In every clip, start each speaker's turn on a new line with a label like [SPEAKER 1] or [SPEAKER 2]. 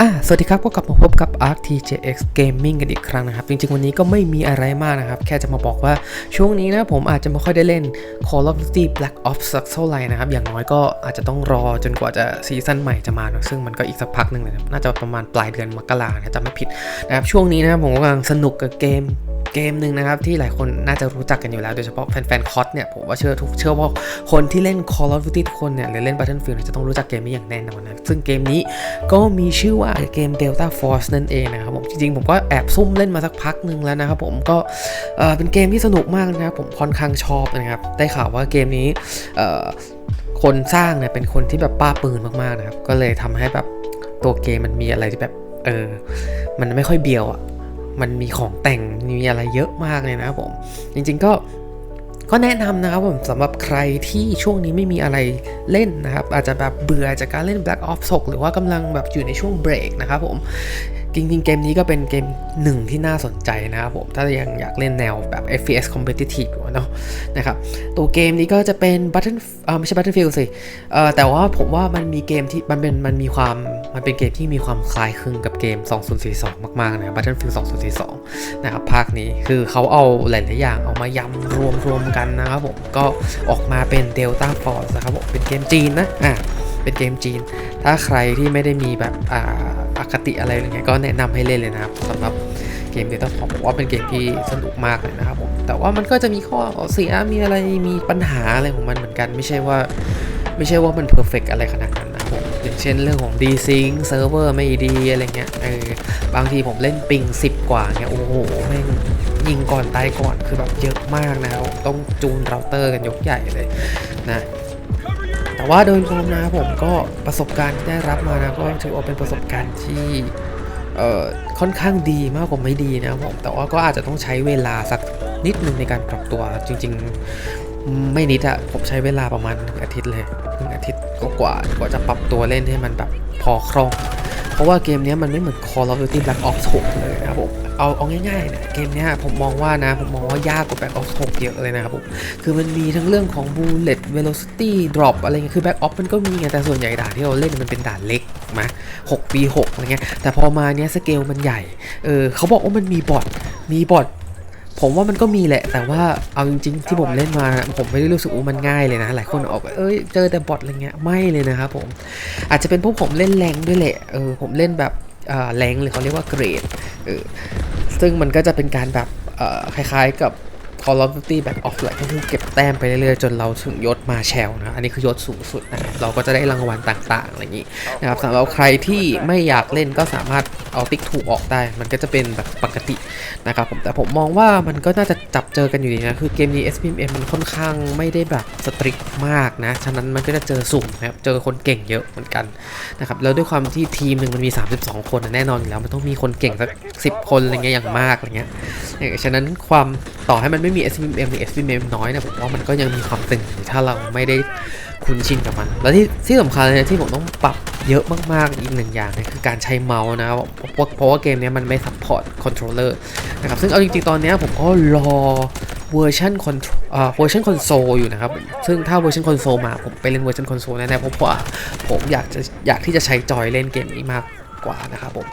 [SPEAKER 1] อะสวัสดีครับก็กลับมาพบกับ Arc TJX Gaming กันอีกครั้งนะครับ จริงๆ วันนี้ก็ไม่มีอะไรมากนะครับ แค่จะมาบอกว่าช่วงนี้นะผมอาจจะไม่ค่อยได้เล่น Call of Duty Black Ops สักเท่าไหร่นะครับ อย่างน้อยก็อาจจะต้องรอจนกว่าจะซีซั่นใหม่จะมานะซึ่งมันก็อีกสักพักหนึ่งเลยนะน่าจะประมาณปลายเดือนมกรานะจำไม่ผิดนะครับ ช่วงนี้นะผมกำลังสนุกกับเกม เกมหนึ่งนะครับที่หลายคนน่าจะรู้จักกันอยู่แล้ว โดยเฉพาะแฟนๆคอสเนี่ยผมว่าเชื่อทุกเชื่อว่าคนที่เล่น Call of Duty ทุกคนเนี่ยหรือเล่น Battlefield จะต้องรู้จักเกมนี้อย่างแน่นอนนะซึ่งเกมนี้ก็มีชื่อว่าเกม Delta Force นั่นเองนะครับผมจริงๆผมก็แอบซุ่มเล่นมาสักพักหนึ่งแล้วนะครับผมก็เออเป็นเกมที่สนุกมากนะครับผมค่อนข้างชอบนะครับได้ข่าวว่าเกมนี้เอ่อคนสร้างเนี่ยเป็นคนที่แบบป้าปืนมากๆนะครับก็เลยทำให้แบบตัวเกมมันมีอะไรที่แบบเออมันไม่ค่อยเบียวอะ มันมีของแต่งมีอะไรเยอะมากเลยนะครับผมจริงๆก็ก็แนะนำนะครับผมสำหรับใครที่ช่วงนี้ไม่มีอะไรเล่นนะครับ อาจจะแบบเบื่อจากการเล่น Black Ops 6 หรือว่ากำลังแบบอยู่ในช่วงเบรกนะครับผม จริงๆ เกมนี้ก็เป็นเกมหนึ่งที่น่าสนใจนะครับผม ถ้ายังอยากเล่นแนวแบบ FPS competitive เนาะนะครับตัวเกมนี้ก็จะเป็น Button เออไม่ใช่ Battlefield สิเออแต่ว่าผมว่ามันมีเกมที่มันเป็นมันมีความ มันเป็นเกมที่มีความคล้ายคลึงกับเกม 2042 มากๆนะ Battlefield 2042 นะครับภาคนี้คือเขาเอาหลายๆอย่างเอามายำรวมรวมกันนะครับผมก็ออกมาเป็น Delta Force นะครับผมเป็นเกมจีนนะอะเป็นเกมจีน ถ้าใครที่ไม่ได้มีแบบอ่าอคติอะไรอะไรเงี้ยก็แนะนำให้เล่นเลยนะครับสำหรับเกม Delta Force ผมว่าเป็นเกมที่สนุกมากเลยนะครับผมแต่ว่ามันก็จะมีข้อเสียมีอะไรมีปัญหาอะไรของมันเหมือนกัน ไม่ใช่ว่าไม่ใช่ว่ามันเพอร์เฟกอะไรขนาดนั้น อย่างเช่นเรื่องของ D-Sync เซิร์ฟเวอร์ไม่ดี อะไรเงี้ยเออบางทีผมเล่นปิง 10 กว่าเงี้ยโอ้โหแม่งยิงก่อนตายก่อนคือแบบเยอะมากนะครับต้องจูนเราเตอร์กันยกใหญ่เลยนะแต่ว่าโดยรวมนะผมก็ประสบการณ์ที่ได้รับมานะก็ถือว่าเป็นประสบการณ์ที่เอ่อค่อนข้างดีมากกว่าไม่ดีนะผมแต่ว่าก็อาจจะต้องใช้เวลาสักนิดนึงในการปรับตัวจริง ๆ ไม่นิดอะผมใช้เวลาประมาณหนึ่งอาทิตย์เลยหนึ่งอาทิตย์ ก็กว่ากว่าจะปรับตัวเล่นให้มันแบบพอคล่อง เพราะว่าเกมนี้มันไม่เหมือน Call of Duty Black Ops 6 เลยนะครับผมเอาเอาง่ายๆเนี่ยเกมนี้ผมมองว่านะ ผมมองว่ายากกว่า Black Ops 6 เยอะเลยนะครับผม คือมันมีทั้งเรื่องของ bullet velocity drop อะไรเงี้ยคือ back off มันก็มีไงแต่ส่วนใหญ่ด่านที่เราเล่นมันเป็นด่านเล็กมา6ปี6อะไรเงี้ยแต่พอมาเนี้ยสเกลมันใหญ่เออเขาบอกว่ามันมีบอทมีบอท ผมว่ามันก็มีแหละ แต่ว่าเอาจริง ๆ ที่ผมเล่นมา ผมไม่ได้รู้สึกว่ามันง่ายเลยนะ หลายคนออกเอ้ยเจอแต่บอทอะไรเงี้ยไม่เลยนะครับผมอาจจะเป็นพวกผมเล่นแรงด้วยแหละเออผมเล่นแบบแรงหรือเขาเรียกว่าเกรดเออซึ่งมันก็จะเป็นการแบบคล้ายๆกับ Call of Duty Black Ops แหละก็คือเก็บแต้มไปเรื่อยๆ จนเราถึงยศมาแชลนะอันนี้คือยศสูงสุดนะครับเราก็จะได้รางวัลต่างๆอะไรอย่างนี้นะครับสำหรับใครที่ไม่อยากเล่นก็สามารถเอาติ๊กถูกออกได้ มันก็จะเป็นแบบปกตินะครับผมแต่ผมมองว่ามันก็น่าจะจับเจอกันอยู่ดีนะคือเกมนี้ SPM มันค่อนข้างไม่ได้แบบสตริกมากนะฉะนั้นมันก็จะเจอสุ่มนะครับเจอคนเก่งเยอะเหมือนกันนะครับแล้วด้วยความที่ทีมหนึ่งมันมี 32 คนนะแน่นอนอยู่แล้วมันต้องมีคนเก่งสัก10 คนอะไรเงี้ยอย่างมากอะไรเงี้ยเออฉะนั้นความต่อให้มันไม่มี SPM หรือ SPM น้อยนะผมว่ามันก็ยังมีความตึงถ้าเราไม่ได้คุ้นชินกับมัน แล้วที่ที่สำคัญเลยนะที่ผมต้องปรับเยอะมากๆอีกหนึ่งอย่างเนี่ยคือการใช้เมาส์นะเพราะเพราะว่าเกมนี้มันไม่ซัพพอร์ตคอนโทรลเลอร์นะครับซึ่งเอาจริงๆตอนนี้ผมก็รอเวอร์ชันคอนอ่าเวอร์ชันคอนโซลอยู่นะครับ ซึ่งถ้าเวอร์ชันคอนโซลมาผมไปเล่นเวอร์ชันคอนโซลแน่ๆเพราะว่าผมอยากจะอยากที่จะใช้จอยเล่นเกมนี้มากกว่านะครับผม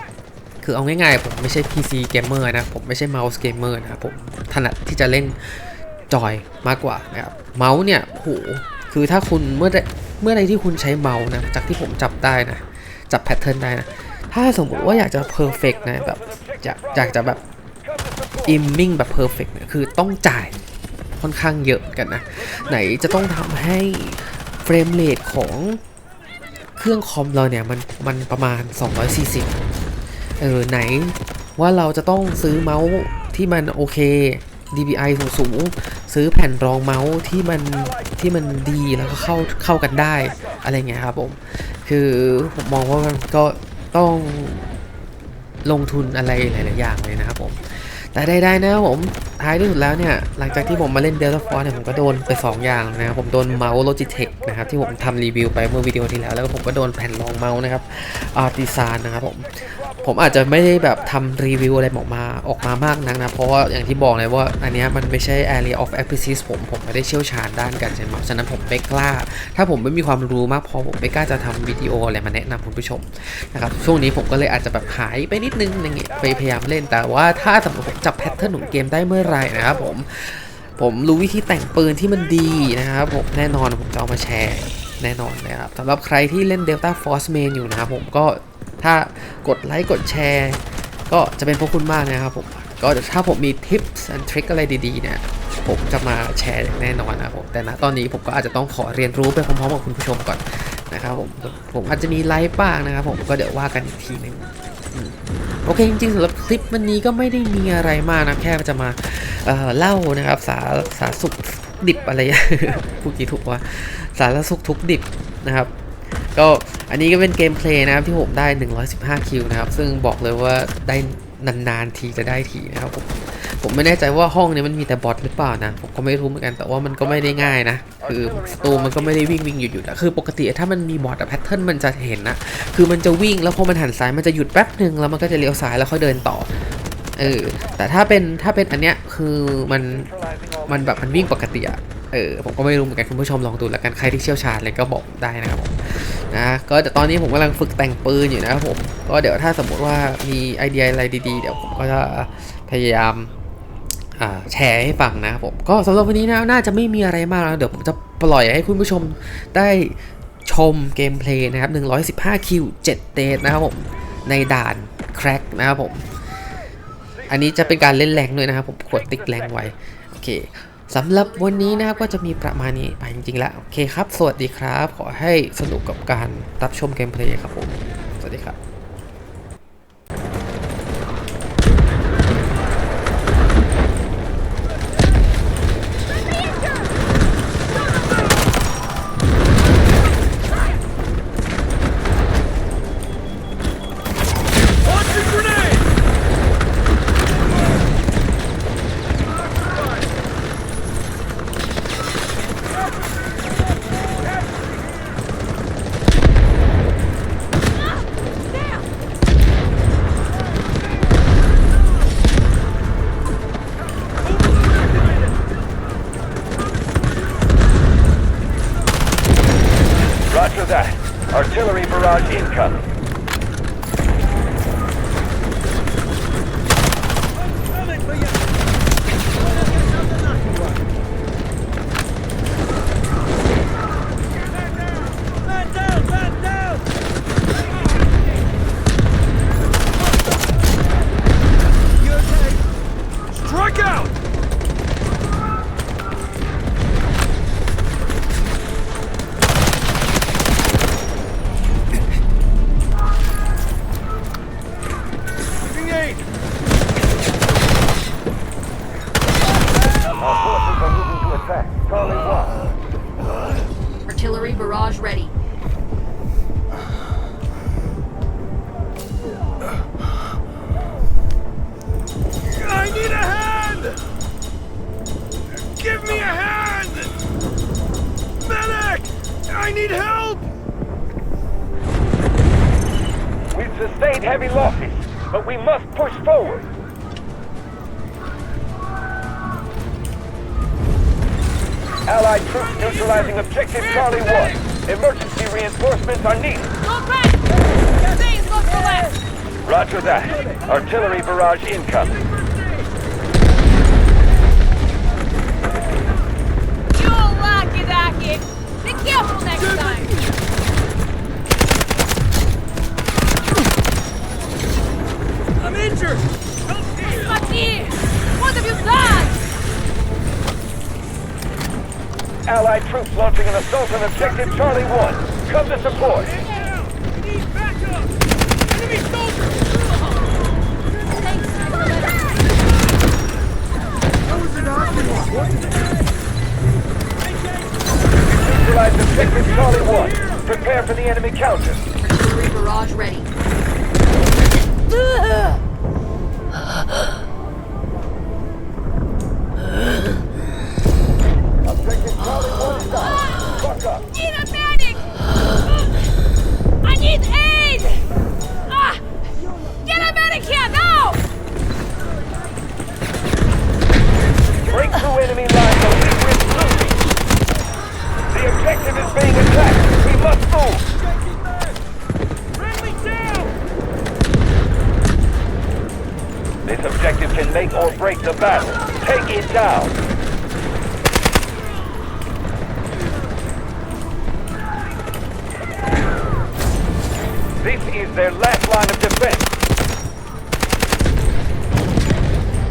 [SPEAKER 1] คือเอาง่ายๆ ผมไม่ใช่ PC gamer นะ ผมไม่ใช่ mouse gamer นะครับผมถนัดที่จะเล่นจอยมากกว่านะครับเมาส์เนี่ยโหคือถ้าคุณเมื่อใดเมื่อใดที่คุณใช้เมาส์นะ จากที่ผมจับได้นะ จับแพทเทิร์นได้นะ ถ้าสมมติว่าอยากจะ perfect นะแบบอยากอยากจะแบบ iming แบบ perfect เนี่ยคือต้องจ่ายค่อนข้างเยอะกันนะ ไหนจะต้องทำให้เฟรมเรทของเครื่องคอมเราเนี่ย มันมันประมาณ 240 เออไหนว่าเราจะต้องซื้อเมาส์ที่มันโอเค DPI สูงสูงซื้อแผ่นรองเมาส์ที่มันที่มันดีแล้วก็เข้าเข้ากันได้อะไรเงี้ยครับผม คือผมมองว่ามันก็ต้องลงทุนอะไรหลาย ๆ อย่างเลยนะครับผม แต่ไดๆนะผม ท้ายที่สุดแล้วเนี่ยหลังจากที่ผมมาเล่น Delta Force เนี่ยผมก็โดนไป 2 อย่างนะครับผมโดนเมาส์ Logitech นะครับที่ผมทำรีวิวไปเมื่อวิดีโอที่แล้วแล้วก็ผมก็โดนแผ่นรองเมาส์นะครับ Artisan นนะครับผมผมอาจจะไม่ได้แบบทำรีวิวอะไรออกมาออกมามากนักนะ เพราะว่าอย่างที่บอกเลยว่าอันนี้มันไม่ใช่ area of expertise ผมผมไม่ได้เชี่ยวชาญด้านการใช้เมาส์ฉะนั้นผมไม่กล้า ถ้าผมไม่มีความรู้มากพอผมไม่กล้าจะทำวิดีโออะไรมาแนะนำคุณผู้ชมนะครับช่วงนี้ผมก็เลยอาจจะแบบหายไปนิดนึงอย่างเงี้ยไปพยายามเล่นแต่ว่าถ้าสมมติผมจับแพทเทิร์นของเกมได้เมื่อไหร่นะครับผมผมรู้วิธีแต่งปืนที่มันดีนะครับผมแน่นอนผมจะเอามาแชร์แน่นอนนะครับสำหรับใครที่เล่น Delta Force Main อยู่นะครับผมก็ถ้ากดไลค์กดแชร์ ก็จะเป็นพวกคุณมากนะครับผมก็ถ้าผมมีทิปส์และทริคอะไรดีๆเนี่ยผมจะมาแชร์แน่นอนนะครับผมแต่ณตอนนี้ผมก็อาจจะต้องขอเรียนรู้ไปพร้อมๆกับคุณผู้ชมก่อนนะครับผมผมอาจจะมีไลฟ์บ้างนะครับผมก็เดี๋ยวว่ากันอีกทีหนึง โอเคจริงๆสำหรับคลิปวันนี้ก็ไม่ได้มีอะไรมากนะแค่จะมาเเล่านะครับสาสาสุขดิบอะไรพูดกี่ถูกว่าสารสุขทุกดิบนะครับก็อันนี้ก็เป็นเกมเพลย์นะครับที่ผมได้ 115 คิวนะครับ ซึ่งบอกเลยว่าได้นานๆทีจะได้ทีนะครับผม ผมไม่แน่ใจว่าห้องนี้มันมีแต่บอทหรือเปล่านะ ผมก็ไม่รู้เหมือนกันแต่ว่ามันก็ไม่ได้ง่ายนะ คือสตูมันก็ไม่ได้วิ่งวิ่งหยุดหยุดอะคือปกติถ้ามันมีบอทอะแพทเทิร์นมันจะเห็นนะ คือมันจะวิ่งแล้วพอมันหันซ้ายมันจะหยุดแป๊บหนึ่งแล้วมันก็จะเลี้ยวซ้ายแล้วค่อยเดินต่อเออแต่ถ้าเป็นถ้าเป็นอันเนี้ยคือมันมันแบบมันวิ่งปกติอะเออผมก็ไม่รู้เหมือนกันคุณผู้ชมลองดูแล้วกันใครที่เชี่ยวชาญเลยก็บอกได้นะครับผมนะก็แต่ตอนนี้ผมกำลังฝึกแต่งปืนอยู่นะครับผมก็เดี๋ยวถ้าสมมติว่ามีไอเดียอะไรดีๆ เดี๋ยวผมก็จะพยายาม แชร์ให้ฟังนะครับผมก็สำหรับวันนี้นะน่าจะไม่มีอะไรมากแล้วเดี๋ยวผมจะปล่อยให้คุณผู้ชมได้ชมเกมเพลย์นะครับ 115 คิว 7 เดทนะครับผมในด่านแคร็กนะครับผม อันนี้จะเป็นการเล่นแรงด้วยนะครับผมกดติ๊กแรงไว้ โอเคสำหรับวันนี้นะครับก็จะมีประมาณนี้ไปจริงๆแล้ว โอเคครับ สวัสดีครับ ขอให้สนุกกับการรับชมเกมเพลย์ครับผม
[SPEAKER 2] that. Artillery barrage incoming. Sustained heavy losses, but we must push forward. Allied troops neutralizing objective Charlie 1. Emergency reinforcements are needed.
[SPEAKER 3] Go back! Things go to left!
[SPEAKER 2] Roger that. Artillery barrage incoming. Allied troops launching an assault on objective Charlie 1. Come to support. Neutralize objective Charlie 1. Prepare for the enemy counter.
[SPEAKER 3] Artillery barrage ready.
[SPEAKER 2] need a medic! I need aid! Ah!
[SPEAKER 3] Get a medic here, now! Break through enemy lines or we risk losing.
[SPEAKER 2] The objective is being attacked. We must move. Friendly down! This objective can make or break the battle. Take it down. Is their last line of defense.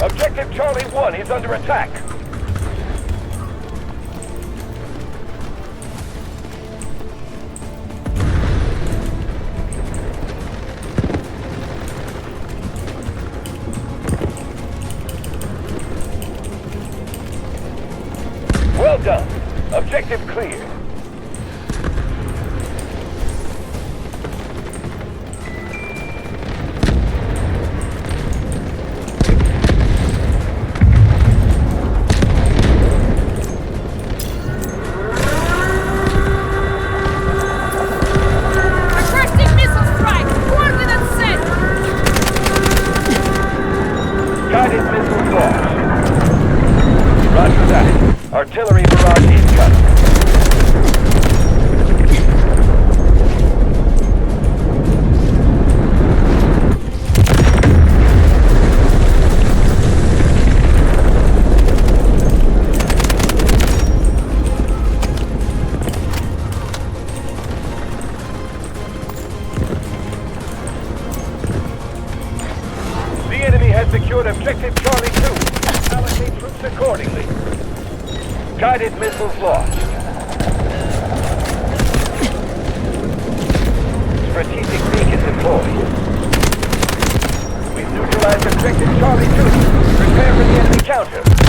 [SPEAKER 2] Objective Charlie 1 is under attack. Well done. Objective clear. Guided missiles launched. Strategic beacon deployed. We've neutralized objective Charlie 2. Prepare for the enemy counter.